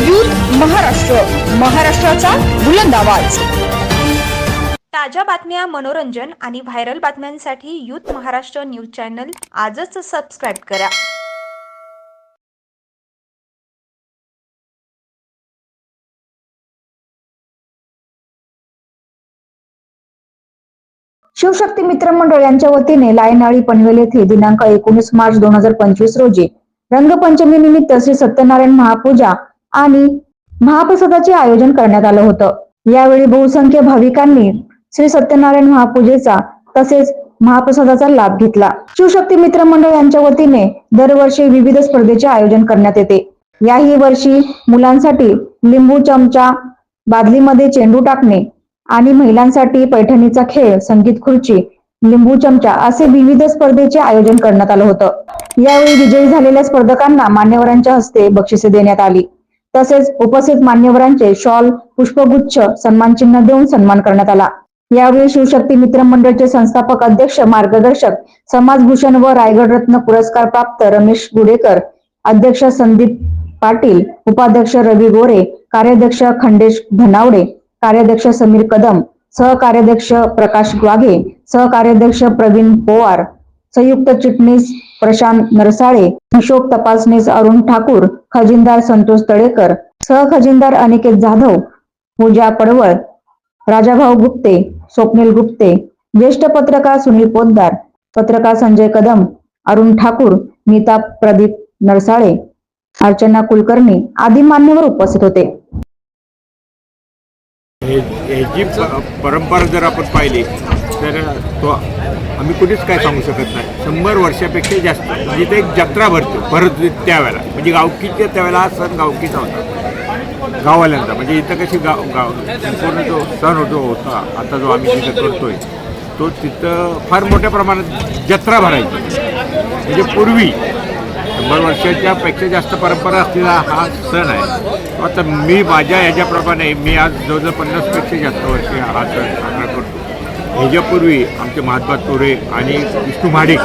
Youth Maharashtra. महाराष्ट्राचा बुलंद आवाज. ताज्या बातम्या मनोरंजन आणि व्हायरल बातम्यांसाठी यूथ महाराष्ट्र न्यूज चॅनल आजच सबस्क्राईब करा. शिवशक्ती मित्र मंडळ यांच्या वतीने लायनाळी पनवेल येथे दिनांक एकोणीस मार्च दोन हजार पंचवीस रोजी रंगपंचमी निमित्त श्री सत्यनारायण महापूजा आणि महाप्रसादाचे आयोजन करण्यात आलं होतं. यावेळी बहुसंख्य भाविकांनी श्री सत्यनारायण महापूजेचा तसेच महाप्रसादाचा लाभ घेतला. शिवशक्ती मित्र मंडळ यांच्या वतीने दरवर्षी विविध स्पर्धेचे आयोजन करण्यात येते. याही वर्षी मुलांसाठी लिंबू चमचा बादलीमध्ये चेंडू टाकणे आणि महिलांसाठी पैठणीचा खेळ संगीत खुर्ची लिंबू चमचा असे विविध स्पर्धेचे आयोजन करण्यात आलं होतं. यावेळी विजयी झालेल्या स्पर्धकांना मान्यवरांच्या हस्ते बक्षिसे देण्यात आली. तसेच उपस्थित मान्यवरांचे शॉल पुष्पगुच्छ सन्मानचिन्ह देऊन सन्मान करण्यात आला. यावेळी शिवशक्ती मित्र मंडळचे संस्थापक अध्यक्ष मार्गदर्शक समाजभूषण व रायगड रत्न पुरस्कार प्राप्त रमेश गुडेकर अध्यक्ष संदीप पाटील उपाध्यक्ष रवी गोरे कार्याध्यक्ष खंडेश धनावडे कार्याध्यक्ष समीर कदम सहकार्याध्यक्ष प्रकाश ग्वाघे सहकार्याध्यक्ष प्रवीण पोवार संयुक्त चिटणीस प्रशांत नरसाळे हिशोब तपासणीस अरुण ठाकूर खजिनदार संतोष तळेकर सहखजिनदार अनिकेत जाधव पूजा पडवळ राजाभाऊ गुप्ते स्वप्नील गुप्ते ज्येष्ठ पत्रकार सुनील पोद्दार पत्रकार संजय कदम अरुण ठाकूर नीता प्रदीप नरसाळे अर्चना कुलकर्णी आदी मान्यवर उपस्थित होते. जी परंपरा जर आपण पाहिली तर तो आम्ही कुठेच काय सांगू शकत नाही. शंभर वर्षापेक्षा जास्त. म्हणजे ते एक जत्रा भरते. भरत त्यावेळेला. म्हणजे गावकीच्या त्यावेळेला हा सण गावकीचा होता. गाववाल्यांचा. म्हणजे इथं कशी गाव गाव संपूर्ण जो सण होतो होता आता जो आम्ही तिथं करतोय तो तिथं फार मोठ्या प्रमाणात जत्रा भरायची. म्हणजे पूर्वी शंभर वर्षाच्या पेक्षा जास्त परंपरा असलेला हा सण आहे. आता मी माझ्या ह्याच्याप्रमाणे मी आज जवळजवळ पन्नासपेक्षा जास्त वर्ष हा सण ह्याच्यापूर्वी आमचे महात्मा तोरे आणि विष्णू महाडिक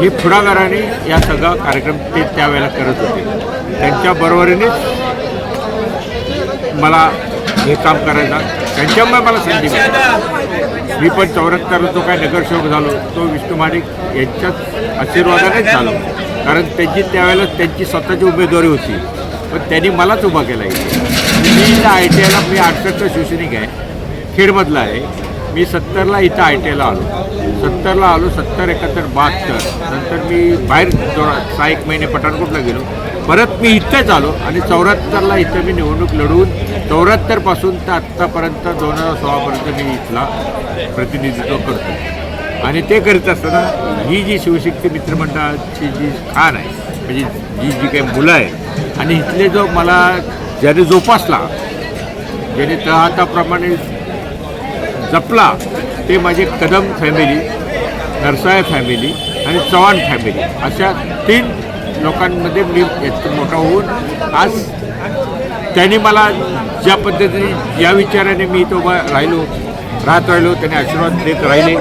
हे पुढाकाराने या सगळा कार्यक्रम ते त्यावेळेला करत होते. त्यांच्या बरोबरीनेच मला हे काम करायचं त्यांच्यामुळे मला संधी मिळाली. मी पण चौऱ्याहत्तर जो काय नगरसेवक झालो तो विष्णू महाडिक यांच्याच आशीर्वादानेच झालो. कारण त्यांची त्यावेळेला त्यांची स्वतःची उमेदवारी होती. पण त्यांनी मलाच उभा केला इथे. मी त्या आय टी आयला मी अडसष्ट शिवसैनिक आहे. खेडमधला आहे. मी सत्तरला इथं आय टी आयला आलो. सत्तरला आलो सत्तर एकाहत्तर बहात्तर. नंतर मी बाहेर थोडा सहा एक महिने पठाणकोटला गेलो. परत मी इथंच आलो आणि चौऱ्याहत्तरला इथं मी निवडणूक लढवून चौऱ्याहत्तरपासून तर आत्तापर्यंत दोन हजार सोळापर्यंत मी इथला प्रतिनिधित्व करतो आणि ते करीत असताना ही जी शिवशक्ती मित्रमंडळाची जी खाण आहे म्हणजे जी जी काही मुलं आहेत आणि इथले जो मला ज्याने जोपासला ज्याने तहाताप्रमाणे जपला. ते माझे कदम फॅमिली नरसाळे फॅमिली आणि चव्हाण फॅमिली अशा तीन लोकांमध्ये मी मोठा होऊन आज त्यांनी मला ज्या पद्धतीने ज्या विचाराने मी इथं उभा राहिलो राहत राहिलो त्यांनी आशीर्वाद देत राहिले.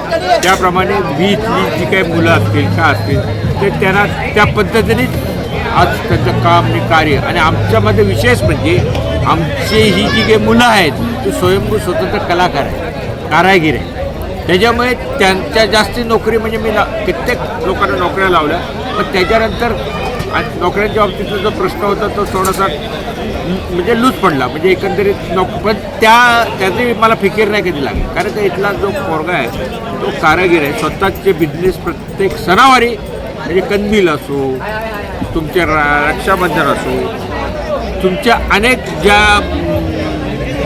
त्याप्रमाणे मी इथली जी काही मुलं असतील का असतील ते त्यांना त्या पद्धतीनेच आज त्यांचं काम आणि कार्य आणि आमच्यामध्ये विशेष म्हणजे आमची ही जी काही मुलं आहेत ती स्वयंभू स्वतंत्र कलाकार आहेत. कारागीर आहे. त्याच्यामुळे त्यांच्या जास्ती नोकरी म्हणजे मी ला कित्येक लोकांना नोकऱ्या लावल्या. पण त्याच्यानंतर आणि नोकऱ्यांच्या बाबतीतला जो प्रश्न होता तो थोडासा म्हणजे लूज पडला. म्हणजे एकंदरीत नोक पण त्या त्याची मला फिकीर नाही कधी लागली. कारण का इथला जो पोरगा आहे तो कारागीर आहे. स्वतःचे बिझनेस प्रत्येक सणावारी म्हणजे कंदील असो तुमचे रा रक्षाबंधन असो तुमच्या अनेक ज्या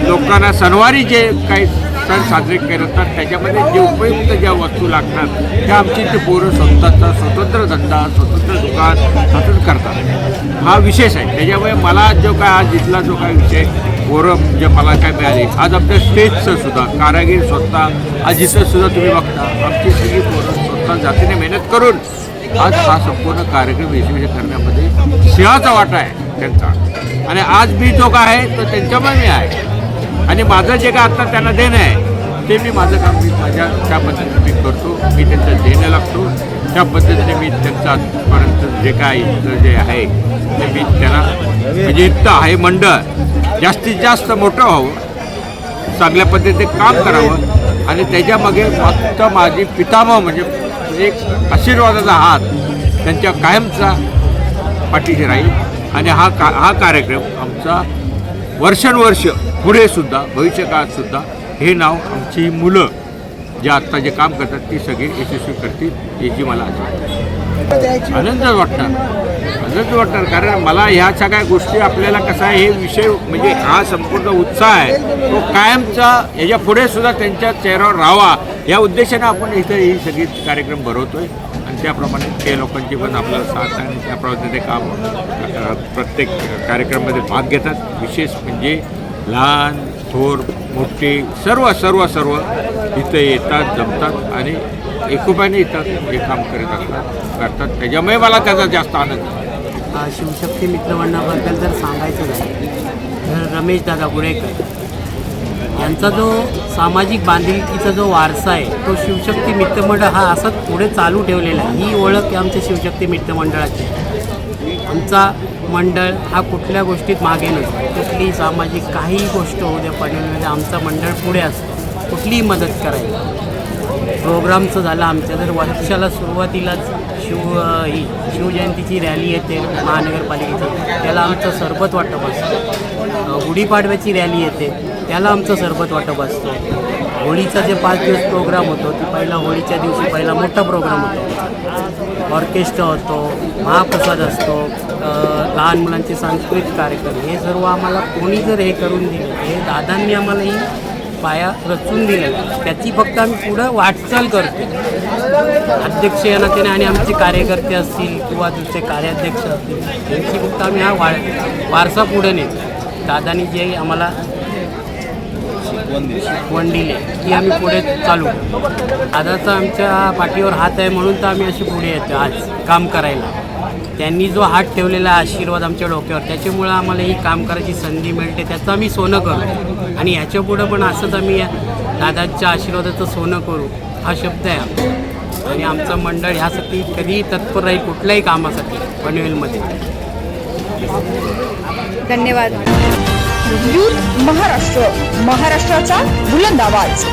लोकांना सणवारी जे काही सण साजरे करतात त्याच्यामध्ये जे उपयुक्त ज्या वस्तू लागतात त्या आमची ते पोरं स्वतःचा स्वतंत्र धंदा स्वतंत्र दुकान स्वतंत्र करतात. हा विशेष आहे. त्याच्यामुळे मला जो काय आज जिथला जो काय विषय पोरं जे मला काय मिळाले. आज आपल्या स्टेजचं सुद्धा कारागीर स्वतः आज सुद्धा तुम्ही बघता आमची सगळी पोरं स्वतः जातीने मेहनत करून आज हा संपूर्ण कार्यक्रम यशस्वी करण्यामध्ये सिंहाचा वाटा आहे त्यांचा. आणि आज मी जो काय आहे तो त्यांच्यामुळे मी आहे. आणि माझं जे काय आत्ता त्यांना देणं आहे ते मी माझं काम मी माझ्या त्या पद्धतीने मी करतो. मी त्यांचं देणं लागतो. त्या पद्धतीने मी त्यांचं आजपर्यंत जे काय जे आहे ते मी त्यांना म्हणजे इथं आहे मंडळ. जास्तीत जास्त मोठं व्हावं. चांगल्या पद्धतीने काम करावं. आणि त्याच्यामागे फक्त माझी पितामह म्हणजे एक आशीर्वादाचा हात त्यांच्या कायमचा पाठीशी राहील. आणि हा का हा कार्यक्रम आमचा वर्षानुवर्ष पुढेसुद्धा भविष्यकाळातसुद्धा हे नाव आमची मुलं जे आत्ता जे काम करतात ती सगळी यशस्वी करतील याची मला आशा आनंद वाटणार. आनंद वाटणार. कारण मला ह्या सगळ्या गोष्टी आपल्याला कसा आहे हे विषय म्हणजे हा संपूर्ण उत्साह आहे. तो कायमचा याच्यापुढे सुद्धा त्यांच्या चेहऱ्यावर राहावा. या उद्देशाने आपण इथं ही सगळी कार्यक्रम भरवतोय. आणि त्याप्रमाणे ते लोकांची पण आपल्याला साथ आणि त्याप्रमाणे ते काम प्रत्येक कार्यक्रमामध्ये भाग घेतात. विशेष म्हणजे लहान थोर मोठे सर्व सर्व सर्व इथं येतात जमतात आणि एकोप्याने येतात हे काम करत असतात करतात. त्याच्यामुळे मला त्याचा जास्त आनंद शिवशक्ती मित्रमंडळाबद्दल जर सांगायचं झालं तर रमेश दादा गुरेकर यांचा जो सामाजिक बांधिलकीचा जो वारसा आहे तो शिवशक्ती मित्रमंडळ हा असंच पुढे चालू ठेवलेला आहे. ही ओळख आमच्या शिवशक्ती मित्रमंडळाची आमचा मंडळ हा कुठल्या गोष्टीत मागे नसतो. कुठलीही सामाजिक काहीही गोष्ट होऊ द्या पडलेल्यामध्ये आमचं मंडळ पुढे असतो. कुठलीही मदत करायला प्रोग्रामचं झालं आमच्या जर वर्षाला सुरुवातीलाच शिव ही शिवजयंतीची रॅली येते महानगरपालिकेची. त्याला आमचं सरबत वाटप असतं. गुढीपाडव्याची रॅली येते त्याला आमचं सरबत वाटप असतं. होळीचा जे पाच दिवस प्रोग्राम होतो ती पहिला होळीच्या दिवशी पहिला मोठा प्रोग्राम होतो. ऑर्केस्ट्रा होतो महाप्रसाद असतो. लहान मुलांचे सांस्कृतिक कार्यक्रम हे सर्व आम्हाला कोणी जर हे करून दिलं हे दादांनी आम्हाला ही पाया रचून दिलं त्याची फक्त आम्ही पुढं वाटचाल करतो. अध्यक्ष या नात्याने आणि आमचे कार्यकर्ते असतील किंवा दुसरे कार्याध्यक्ष असतील त्यांची फक्त आम्ही हा वा वारसा पुढे नेतो. दादानी जे आम्हाला शिकवण दिली ती आम्ही पुढे चालू दादाचा आमच्या पाठीवर हात आहे म्हणून तर आम्ही असे पुढे येतो आज काम करायला. त्यांनी जो हात ठेवलेला आशीर्वाद आमच्या डोक्यावर त्याच्यामुळं आम्हाला ही काम करायची संधी मिळते त्याचं आम्ही सोनं करू. आणि ह्याच्यापुढं पण असंच आम्ही दादाच्या आशीर्वादाचं सोनं करू हा शब्द आहे आणि आमचं मंडळ ह्यासाठी कधीही तत्पर राहील कुठल्याही कामासाठी पनवेलमध्ये. धन्यवाद. महाराष्ट्र महाराष्ट्राचा बुलंद आवाज.